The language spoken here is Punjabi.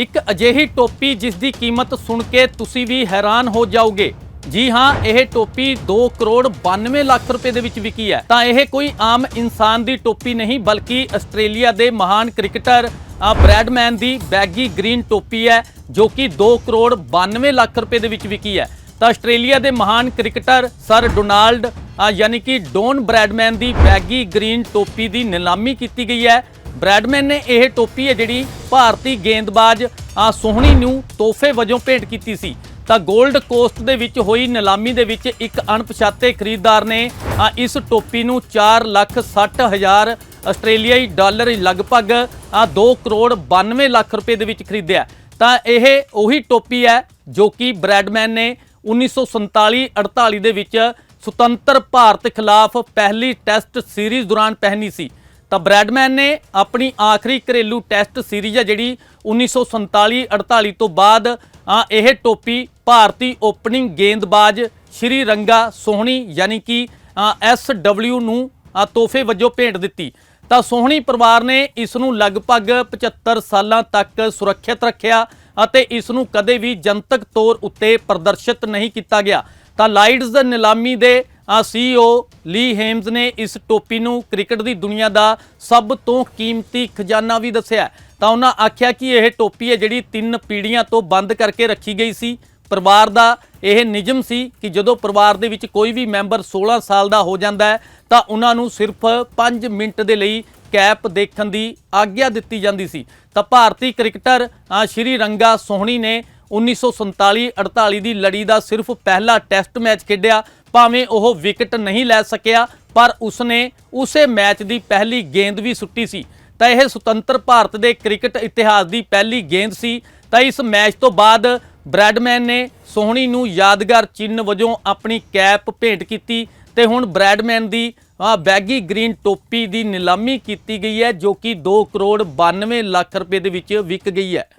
ਇੱਕ ਅਜਿਹੀ ਟੋਪੀ ਜਿਸ ਦੀ ਕੀਮਤ ਸੁਣ ਕੇ ਤੁਸੀਂ ਵੀ ਹੈਰਾਨ ਹੋ ਜਾਓਗੇ। ਜੀ ਹਾਂ, ਇਹ ਟੋਪੀ 2 ਕਰੋੜ 92 ਲੱਖ ਰੁਪਏ ਦੇ ਵਿੱਚ ਵਿਕੀ ਹੈ। ਤਾਂ ਇਹ ਕੋਈ ਆਮ ਇਨਸਾਨ ਦੀ ਟੋਪੀ ਨਹੀਂ, ਬਲਕਿ ਆਸਟ੍ਰੇਲੀਆ ਦੇ ਮਹਾਨ ਕ੍ਰਿਕਟਰ ਬ੍ਰੈਡਮੈਨ ਦੀ ਬੈਗੀ ਗ੍ਰੀਨ ਟੋਪੀ ਹੈ, ਜੋ ਕਿ 2 ਕਰੋੜ 92 ਲੱਖ ਰੁਪਏ ਦੇ ਵਿੱਚ ਵਿਕੀ ਹੈ। ਤਾਂ ਆਸਟ੍ਰੇਲੀਆ ਦੇ ਮਹਾਨ ਕ੍ਰਿਕਟਰ ਸਰ ਡੋਨਾਲਡ ਯਾਨੀ ਕਿ ਡੋਨ ਬ੍ਰੈਡਮੈਨ ਦੀ ਬੈਗੀ ਗ੍ਰੀਨ ਟੋਪੀ ਦੀ ਨਿਲਾਮੀ ਕੀਤੀ ਗਈ ਹੈ। ਬ੍ਰੈਡਮੈਨ ਨੇ ਇਹ ਟੋਪੀ ਹੈ ਜਿਹੜੀ ਭਾਰਤੀ ਗੇਂਦਬਾਜ਼ ਆ ਸੋਹਣੀ ਨੂੰ ਤੋਹਫੇ ਵਜੋਂ ਭੇਟ ਕੀਤੀ ਸੀ। ਤਾਂ 골ਡ ਕੋਸਟ ਦੇ ਵਿੱਚ ਹੋਈ ਨਿਲਾਮੀ ਦੇ ਵਿੱਚ ਇੱਕ ਅਣਪਛਾਤੇ ਖਰੀਦਦਾਰ ਨੇ ਆ, ਇਸ ਟੋਪੀ ਨੂੰ 4 ਲੱਖ 60 ਹਜ਼ਾਰ ਆਸਟ੍ਰੇਲੀਆਈ ਡਾਲਰ ਲਗਭਗ ਆ 2 ਕਰੋੜ 92 ਲੱਖ ਰੁਪਏ ਦੇ ਵਿੱਚ ਖਰੀਦਿਆ। ਤਾਂ ਇਹ ਉਹੀ ਟੋਪੀ ਹੈ ਜੋ ਕਿ ਬ੍ਰੈਡਮੈਨ ਨੇ 1947-48 ਦੇ ਵਿੱਚ ਸੁਤੰਤਰ ਭਾਰਤ ਖਿਲਾਫ ਪਹਿਲੀ ਟੈਸਟ ਸੀਰੀਜ਼ ਦੌਰਾਨ ਪਹਿਨੀ ਸੀ। ਤਾਂ ਬ੍ਰੈਡਮੈਨ ਨੇ ਆਪਣੀ ਆਖਰੀ ਘਰੇਲੂ ਟੈਸਟ ਸੀਰੀਜ਼ ਆ ਜਿਹੜੀ 1947-48 ਤੋਂ ਬਾਅਦ ਇਹ ਟੋਪੀ ਭਾਰਤੀ ਓਪਨਿੰਗ ਗੇਂਦਬਾਜ਼ ਸ਼੍ਰੀ ਰੰਗਾ ਸੋਹਣੀ ਯਾਨੀ ਕਿ ਐਸ ਡਬਲਯੂ ਨੂੰ ਤੋਹਫੇ ਵਜੋਂ ਭੇਟ ਦਿੱਤੀ। ਤਾਂ ਸੋਹਣੀ ਪਰਿਵਾਰ ਨੇ ਇਸ ਨੂੰ ਲਗਭਗ 75 ਸਾਲਾਂ ਤੱਕ ਸੁਰੱਖਿਅਤ ਰੱਖਿਆ ਅਤੇ ਇਸ ਨੂੰ ਕਦੇ ਵੀ ਜਨਤਕ ਤੌਰ ਉੱਤੇ ਪ੍ਰਦਰਸ਼ਿਤ ਨਹੀਂ ਕੀਤਾ ਗਿਆ। ਤਾਂ ਲਾਈਟਸ ਨਿਲਾਮੀ ਦੇ ਸੀਈਓ ਲੀ ਹੇਮਜ਼ ਨੇ ਇਸ ਟੋਪੀ ਨੂੰ ਕ੍ਰਿਕਟ ਦੀ ਦੁਨੀਆ ਦਾ ਸਭ ਤੋਂ ਕੀਮਤੀ ਖਜ਼ਾਨਾ ਵੀ ਦੱਸਿਆ ਤਾਂ ਉਹਨਾਂ ਆਖਿਆ ਕਿ ਇਹ ਟੋਪੀ ਹੈ ਜਿਹੜੀ ਤਿੰਨ ਪੀੜ੍ਹੀਆਂ ਤੋਂ ਬੰਦ ਕਰਕੇ ਰੱਖੀ ਗਈ ਸੀ। ਪਰਿਵਾਰ ਦਾ ਇਹ ਨਿਯਮ ਸੀ ਕਿ ਜਦੋਂ ਪਰਿਵਾਰ ਦੇ ਵਿੱਚ ਕੋਈ ਵੀ ਮੈਂਬਰ 16 ਸਾਲ ਦਾ ਹੋ ਜਾਂਦਾ ਹੈ, ਤਾਂ ਉਹਨਾਂ ਨੂੰ ਸਿਰਫ 5 ਮਿੰਟ ਦੇ ਲਈ ਕੈਪ ਦੇਖਣ ਦੀ ਆਗਿਆ ਦਿੱਤੀ ਜਾਂਦੀ ਸੀ। ਤਾਂ ਭਾਰਤੀ ਕ੍ਰਿਕਟਰ ਸ਼੍ਰੀ ਰੰਗਾ ਸੋਹਣੀ ਨੇ 1947-48 ਦੀ ਲੜੀ ਦਾ ਸਿਰਫ ਪਹਿਲਾ ਟੈਸਟ ਮੈਚ ਖੇਡਿਆ, ਭਾਵੇਂ ਉਹ ਵਿਕਟ ਨਹੀਂ ਲੈ ਸਕਿਆ, ਪਰ ਉਸਨੇ ਉਸੇ ਮੈਚ ਦੀ ਪਹਿਲੀ ਗੇਂਦ ਵੀ ਸੁੱਟੀ ਸੀ। ਤਾਂ ਇਹ ਸੁਤੰਤਰ ਭਾਰਤ ਦੇ ਕ੍ਰਿਕਟ ਇਤਿਹਾਸ ਦੀ ਪਹਿਲੀ ਗੇਂਦ ਸੀ। ਤਾਂ ਇਸ ਮੈਚ ਤੋਂ ਬਾਅਦ ਬ੍ਰੈਡਮੈਨ ਨੇ ਸੋਹਣੀ ਨੂੰ ਯਾਦਗਾਰ ਚਿੰਨ੍ਹ ਵਜੋਂ ਆਪਣੀ ਕੈਪ ਭੇਂਟ ਕੀਤੀ ਤੇ ਹੁਣ ਬ੍ਰੈਡਮੈਨ ਦੀ ਬੈਗੀ ਗ੍ਰੀਨ ਟੋਪੀ ਦੀ ਨਿਲਾਮੀ ਕੀਤੀ ਗਈ ਹੈ, ਜੋ ਕਿ 2 ਕਰੋੜ 92 ਲੱਖ ਰੁਪਏ ਦੇ ਵਿੱਚ ਵਿਕ ਗਈ ਹੈ।